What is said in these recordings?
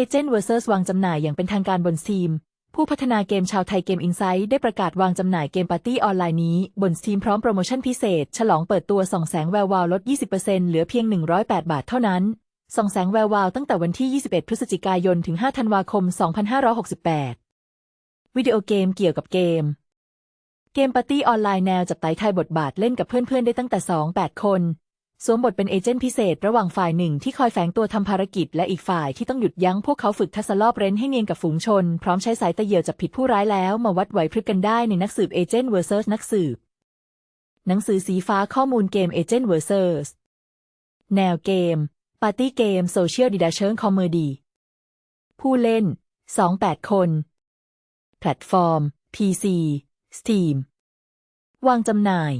Agent vs วอร์ซสวางจำหน่ายอย่างเป็นทางการบน Steam ผู้พัฒนาเกมชาวไทยเกม Insight ได้ประกาศวางจำหน่ายเกมปาร์ตี้ออนไลน์นี้ บน Steam พร้อมโปรโมชั่นพิเศษ ฉลองเปิดตัวส่องแสงแวววาวลด 20%เหลือเพียง 108 บาทเท่านั้นส่องแสงแวววาวตั้งแต่วันที่ 21 พฤศจิกายน ถึง 5 ธันวาคม 2568 วิดีโอเกมเกี่ยวกับเกม เกมปาร์ตี้ออนไลน์แนวจับไต่ไทยบทบาทเล่นกับเพื่อนๆ ได้ตั้งแต่ 2-8 คน สวมบทเป็นเอเจนต์พิเศษระหว่างฝ่ายหนึ่งที่คอยแฝงตัวทำภารกิจและอีกฝ่ายที่ต้องหยุดยั้งพวกเขาฝึกทัศลอบเร้นให้เนียนกับฝูงชน พร้อมใช้สายตะเหยี่ยวจับผิดผู้ร้ายแล้วมาวัดไหวพริบกันได้ในนักสืบเอเจนต์ vs นักสืบ หนังสือสีฟ้าข้อมูลเกมเอเจนต์ vs แนวเกม ปาร์ตี้เกมโซเชียลดิดาเชิงคอมเมดี้ผู้เล่น 28 คน แพลตฟอร์ม PC Steam วางจำหน่าย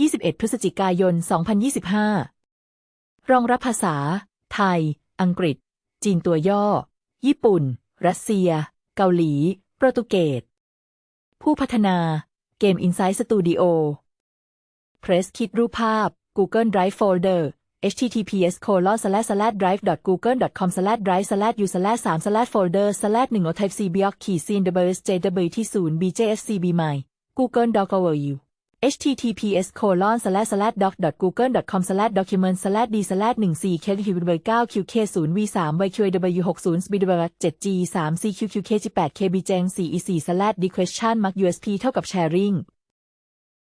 21 พฤศจิกายน 2025 รองรับภาษา ไทย อังกฤษ จีนตัวย่อ ญี่ปุ่น รัสเซีย เกาหลี โปรตุเกส ผู้พัฒนา เกม Insight Studio Press Kit รูปภาพ Google Drive Folder https colon slash slash drive google com slash drive slash u slash 3 slash folder slash 1 o type c block ขีด cn wsjw ที่0 bjscb ใหม่ google doc overview https colon slash slash doc google com slash document slash d slash 1 4 k q 9 qk 0 v 3 yqw 6 0 bw 7 g 3 cqqk 8 kb j 4 e 4 slash d question mark usp เท่ากับ sharing